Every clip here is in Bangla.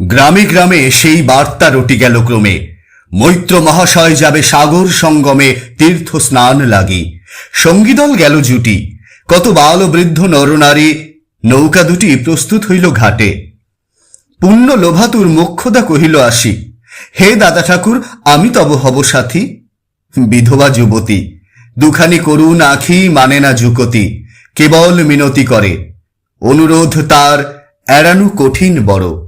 গ্রামে গ্রামে সেই বার্তা রটি গেল ক্রমে। মৈত্র মহাশয় যাবে সাগর সঙ্গমে তীর্থ স্নান লাগি। সঙ্গীদল গেল জুটি। কত বাল বৃদ্ধ নরনারী নৌকা দুটি প্রস্তুত হইল ঘাটে। পুণ্য লোভাতুর মোক্ষদা কহিল আসি, হে দাদা ঠাকুর, আমি তব হব সাথী। বিধবা যুবতী, দুখানি করুণ আখি মানে না যুকতি কেবল মিনতি করে। অনুরোধ তার, এড়ানো কঠিন বড়।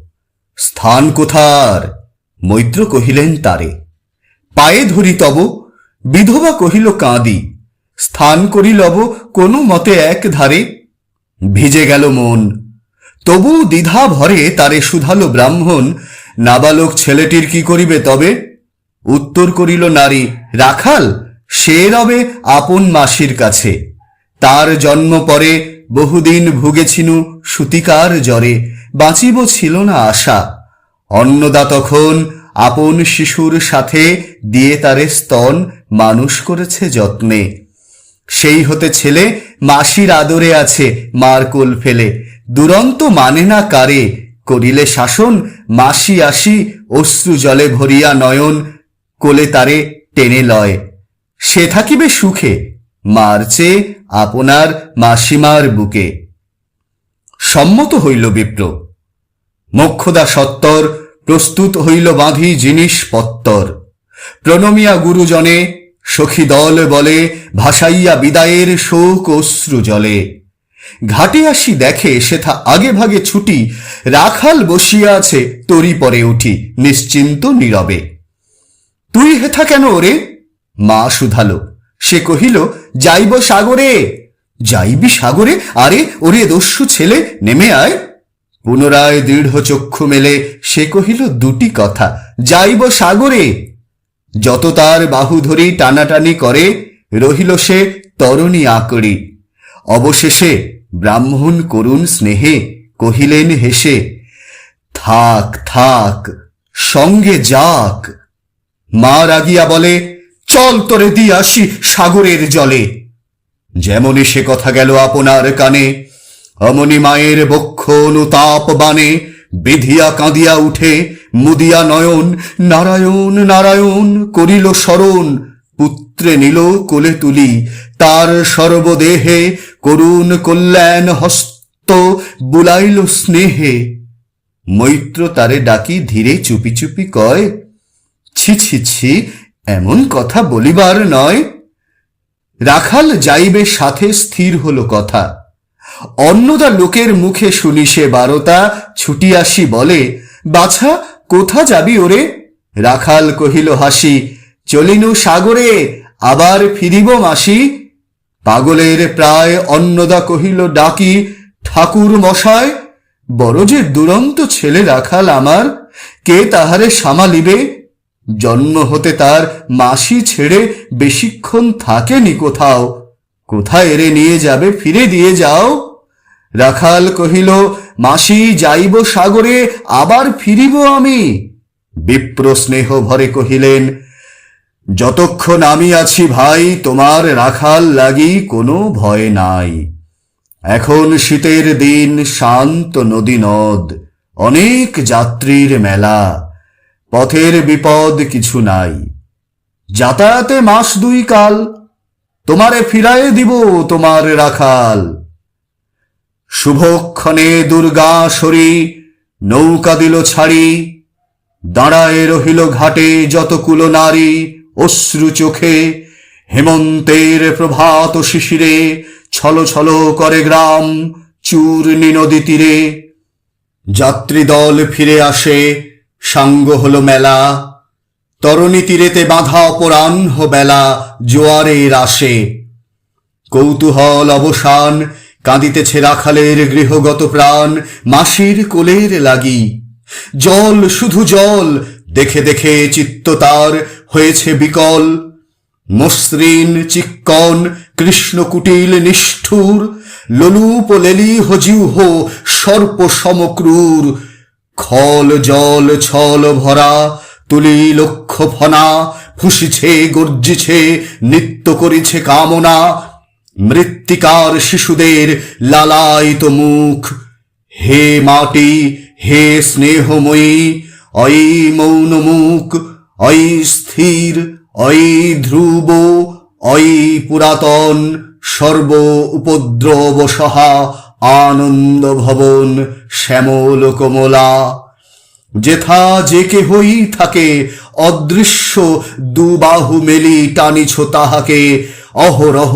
স্থান কোথার? মৈত্র কহিলেন, তারে। পায়ে ধরি তব, বিধবা কহিল, কাঁদি। স্থান করি লব, কোনো মতে এক ধারে। ভিজে গেল মন। তবু দ্বিধা ভরে তারে শুধালো ব্রাহ্মণ। নাবালক ছেলেটির কি করিবে তবে? উত্তর করিল, নারী, রাখাল, সে রবে আপন মাসির কাছে। তার জন্ম পরে বহুদিন ভুগেছিনু সুতিকার জ্বরে, বাঁচিব ছিল না আশা। অন্নদা তখন আপন শিশুর সাথে দিয়ে তারে স্তন মানুষ করেছে যত্নে। সেই হতে ছেলে মাসির আদরে আছে মার কোল ফেলে। দুরন্ত মানে না কারে, করিলে শাসন, মাসি আসি অশ্রু জলে ভরিয়া নয়ন কোলে তারে টেনে লয়। সে থাকিবে সুখে মার চেয়ে আপনার মাসিমার বুকে। সম্মত হইল বিপ্র। মোক্ষদা সত্তর, প্রস্তুত হইল বাঁধি জিনিসপত্তর প্রণমিয়া গুরুজনে, সখী দল বলে, ভাসাইয়া বিদায়ের শোক অশ্রু জলে। ঘাটে আসি দেখে সেথা আগে ভাগে ছুটি, রাখাল বসিয়া আছে তরি পরে উঠি, নিশ্চিন্ত নীরবে। তুই হেথা কেন ওরে মা শুধালো। সে কহিল, যাইব সাগরে। যাইবি সাগরে? আরে, ওরে দস্যু ছেলে, নেমে আয়। পুনরায় দৃঢ় চক্ষু মেলে, সে কহিল, দুটি কথা, যাইব সাগরে। যত তার বাহু ধরি টানাটানি করে, রহিল সে তরণী আকড়ি। অবশেষে ব্রাহ্মণ করুণ স্নেহে কহিলেন হেসে, থাক থাক, সঙ্গে যাক। মা রাগিয়া বলে চল তোরে দি আসি সাগরের জলে। যেমনই সে কথা গেল আপনার কানে, অমনি মায়ের বক্ষ অনুতাপ বানে বিধিয়া কাঁদিয়া উঠে, মুদিয়া নয়ন, নারায়ণ নারায়ণ করিল স্মরণ পুত্রে নিল কোলে তুলি, তার সর্বদেহে করুণ কল্যাণ হস্ত বুলাইল স্নেহে। মৈত্র তারে ডাকি, ধীরে চুপি চুপি কয়, ছি ছি ছি এমন কথা বলিবার নয়। রাখাল যাইবে সাথে স্থির হলো কথা। অন্নদা লোকের মুখে শুনি সে বারতা, ছুটি আসি বলে, বাছা, কোথা যাবি ওরে? রাখাল কহিল, হাসি, চলিনু সাগরে, আবার ফিরিব মাসি? পাগলের প্রায় অন্নদা কহিল, ডাকি ঠাকুর মশায় বড় যে দুরন্ত ছেলে রাখাল আমার, কে তাহারে সামালিবে? জন্ম হতে তার মাসি ছেড়ে বেশিক্ষণ থাকেনি কোথাও। কোথায় এরে নিয়ে যাবে, ফিরে দিয়ে যাও। রাখাল কহিল, মাসি, যাইব সাগরে, আবার ফিরিব আমি। বিপ্র স্নেহ ভরে কহিলেন, যতক্ষণ আমি আছি ভাই, তোমার রাখাল লাগি কোনো ভয় নাই। এখন শীতের দিন, শান্ত নদী নদ, অনেক যাত্রীর মেলা। পথের বিপদ কিছু নাই। যাতায়াতে মাস দুই কাল, তোমারে ফিরায়ে দিব তোমার রাখাল। শুভক্ষণে দুর্গা সরি, নৌকা দিল ছাড়ি, দাঁড়ায় রহিল ঘাটে যতকুলো নারী, অশ্রু চোখে, হেমন্তের প্রভাত শিশিরে, ছল ছল করে গ্রাম, চূর্ণি নদী তীরে। যাত্রীদল ফিরে আসে সাঙ্গ হল মেলা। তরণী তীরেতে বাঁধা অপরাহ্ন বেলা জোয়ারের আসে কৌতূহল অবসান, কাঁদিতেছে রাখালের গৃহগত প্রাণ, মাসির কোলের লাগি। জল, শুধু জল, দেখে দেখে চিত্ত তার হয়েছে বিকল। মসৃণ চিক্কন কৃষ্ণকুটিল নিষ্ঠুর, ললুপ লেলি হজিউহ সর্প সমক্রূর খল, জল, ছল ভরা, তুলি লক্ষ ফনা ফুসিছে, গর্জিছে, নৃত্য করিছে কামনা, মৃত্তিকার শিশুদের লালায়িত মুখ। হে মাটি, হে স্নেহময়ী, অই মৌন মুখ, অই স্থির, অই ধ্রুব, অই পুরাতন, সর্ব উপদ্রব সহা আনন্দ ভবন শ্যামল কমলা যেথা যে কেহই থাকে, অদৃশ্য দুবাহু মেলি টানিছ তাহাকে। অহরহ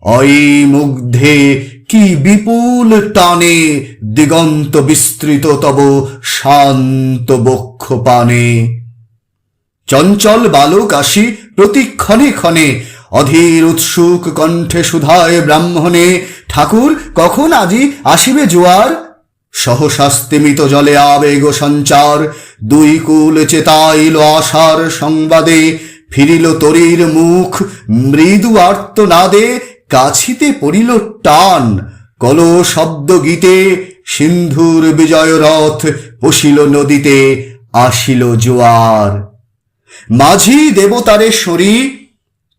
অই মুগ্ধে কি বিপুল টানে দিগন্ত বিস্তৃত তব শান্ত বক্ষ পানে। চঞ্চল বালক আসি প্রতি ক্ষণে ক্ষণে, অধীর উৎসুক কণ্ঠে সুধায় ব্রাহ্মণে ঠাকুর, কখন আজি আসিবে জোয়ার? সহসা স্তিমিত জলে আবেগ সঞ্চার, দুই কুল চেতাইল আশার সংবাদে ফিরিল তরির মুখ, মৃদু আর্তনাদে কাছিতে পড়িল টান কল শব্দ গীতে সিন্ধুর বিজয় রথ পশিল নদীতে, আসিল জোয়ার। মাঝি দেবতারে সরি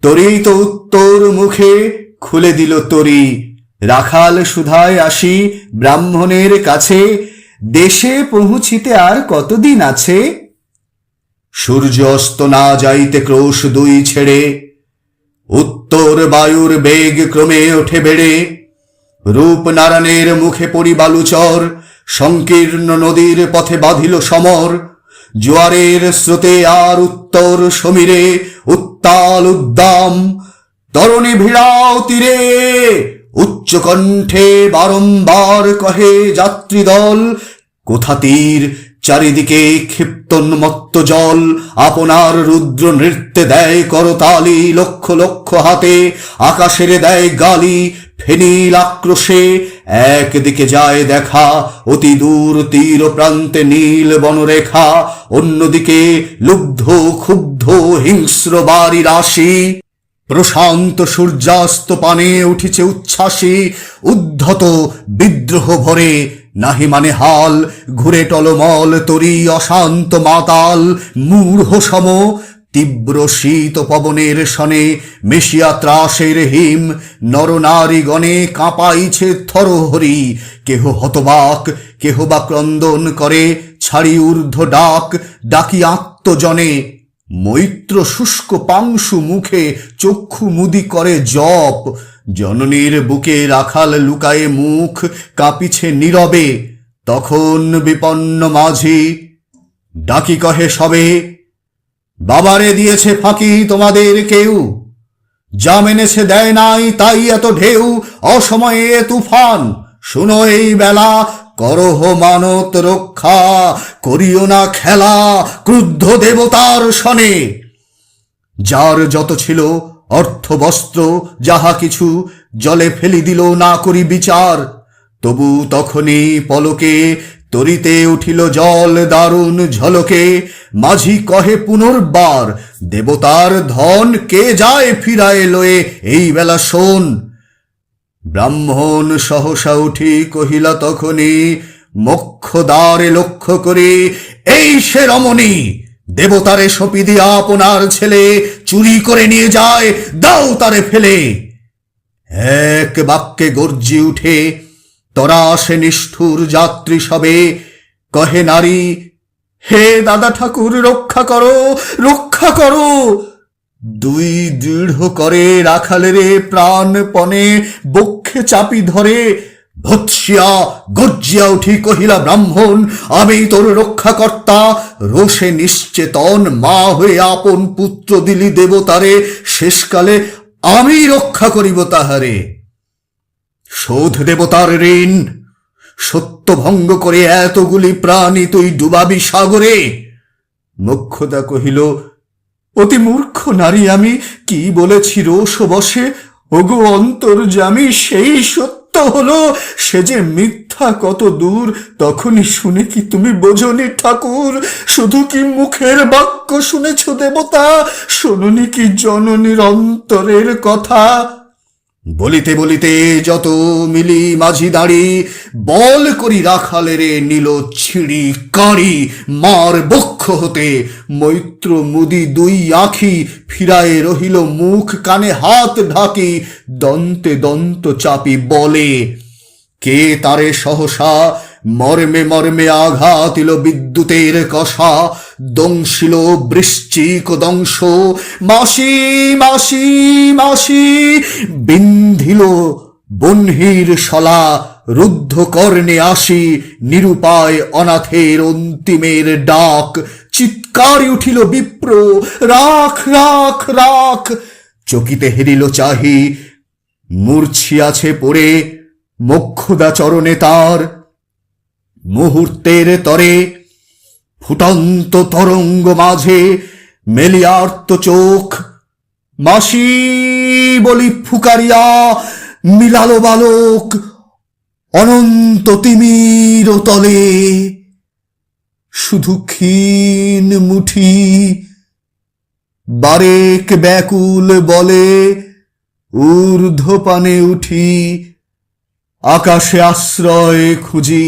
তরিত উত্তর মুখে খুলে দিল তরি রাখাল সুধায় আসি ব্রাহ্মণের কাছে, দেশে পৌঁছিতে আর কতদিন আছে? সূর্য অস্ত না যাইতে ক্রোশ দুই ছেড়ে, উত্তর বায়ুর বেগ ক্রমে ওঠে বেড়ে, রূপনারায়ণের মুখে পড়ি বালুচর, সংকীর্ণ নদীর পথে বাঁধিল সমর, জোয়ারের স্রোতে আর উত্তর সমীরে উত্তাল উদ্দাম, তরণী ভিড়াও তীরে উচ্চ কণ্ঠে বারংবার কহে যাত্রীদল, কোথা তীর? চারিদিকে ক্ষিপ্তন্মত্ত জল। আপনার রুদ্র নৃত্যে দেয় করতালি লক্ষ লক্ষ হাতে। আকাশের দেয় গালি ফেনিল আক্রোশে। একদিকে যায় দেখা অতি দূর তীর প্রান্তে নীল বনরেখা। অন্যদিকে লুব্ধ, ক্ষুব্ধ, হিংস্র বাড়ি রাশি। প্রশান্ত সূর্যাস্ত পানে উঠিছে উচ্ছ্বাসী, উদ্ধত বিদ্রোহ ভরে, নাহি মানে হাল, ঘুরে টলমল, তরি অশান্ত মাতাল মূঢ় সম তীব্র শীত পবনের সনে মেশিয়া ত্রাসের হিম নরনারী গণে কাঁপাইছে থরহরি, কেহ হতবাক, কেহ বা ক্রন্দন করে, ছাড়ি ঊর্ধ্ব ডাক, ডাকি আত্মজনে মৈত্র শুষ্ক পাংশু মুখে চক্ষু মুদি করে জপ। জননীর বুকে রাখাল লুকায়ে মুখ, কাঁপিছে নীরবে। তখন বিপন্ন মাঝি ডাকি কহে, সবে, বাবারে দিয়েছে ফাঁকি তোমাদের কেউ? যা মেনেছে দেয় নাই তাই এত ঢেউ, অসময়ে তুফান। শুনো এই বেলা করহ মানত রক্ষা, করিও না খেলা ক্রুদ্ধ দেবতার সনে। যার যত ছিল অর্থ বস্ত্র, যাহা কিছু জলে ফেলি দিল না করি বিচার, তবু তখনই পলকে তরিতে উঠিল জল দারুণ ঝলকে। মাঝি কহে পুনর্বার, দেবতার ধন কে যায় ফিরায় লয়ে? এই বেলা শোন ব্রাহ্মণ সহসা উঠি কহিলা, তখনই মক্ষ দ্বারে লক্ষ্য করে, এই সে রমণী দেবতারে সপি দিয়া আপনার ছেলে চুরি করে নিয়ে যায়, দাও তারে ফেলে। এক বাক্যে গর্জি উঠে, তরা সে নিষ্ঠুর যাত্রী সবে, কহে নারী, হে দাদা ঠাকুর, রক্ষা করো রক্ষা করো। দুই দৃঢ় করে রাখালেরে প্রাণপণে, বক্ষে চাপি ধরে ভৎসিয়া গর্জিয়া উঠি কহিলা ব্রাহ্মণ, আমি তোর রক্ষাকর্তা। রোষে নিশ্চেতন মা হয়ে আপন পুত্র দিলি দেবতারে, শেষকালে আমি রক্ষা করিব তাহারে। শোধ দেবতার ঋণ, সত্য ভঙ্গ করে এতগুলি প্রাণী তুই ডুবাবি সাগরে? মোক্ষদা কহিল অতি মূর্খ নারী আমি, কি বলেছি রোষ বসে ওগো অন্তর্জামী সেই সত্য হলো, সে যে মিথ্যা কত দূর, তখনই শুনে কি তুমি বোঝনি ঠাকুর? শুধু কি মুখের বাক্য শুনেছ দেবতা? শুনুনি কি জননীর অন্তরের কথা? বলিতে বলিতে যত মিলি মাঝি দাঁড়ি, বল করি রাখালে রে নিল ছিঁড়ি কাঁড়ি, মার বক্ষ হতে মৈত্র মুদি দুই আখি ফিরায় রহিল মুখ কানে হাত ঢাকি, দন্তে দন্ত চাপি বলে, কে তারে সহসা মর্মে মর্মে আঘাত এলো বিদ্যুতের কষা, দংশিল বৃশ্চিক দংশ। মাসি মাসি মাসি, বিন্ধিল বহ্নির শলা রুদ্ধ কর্ণে আসি নিরুপায় অনাথের অন্তিমের ডাক। চিৎকারে উঠিল বিপ্র, রাখ রাখ রাখ। চকিতে হেরিল চাহি, মূর্ছিয়াছে পড়ে, মোক্ষদা চরণে তার। মুহূর্তের তরে ফুটন্ত তরঙ্গ মাঝে মেলিয়ার্ত চোখ মাসি বলি ফুকারিয়া মিলালো বালক অনন্ত তিমির তলে শুধু ক্ষীণ মুঠি বারেক ব্যাকুল বলে ঊর্ধ্বপানে উঠি আকাশে আশ্রয় খুঁজি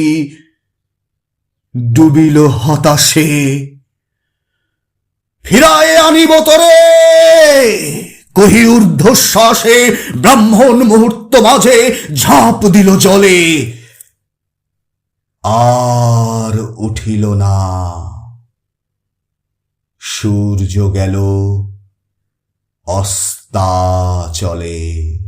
ডুবিল হতাশে। ফিরায় আনিব তরে। কহি ঊর্ধ্বশ্বাসে, ব্রাহ্মণ মুহূর্ত মাঝে ঝাঁপ দিল জলে। আর উঠিল না। সূর্য গেল অস্তা চলে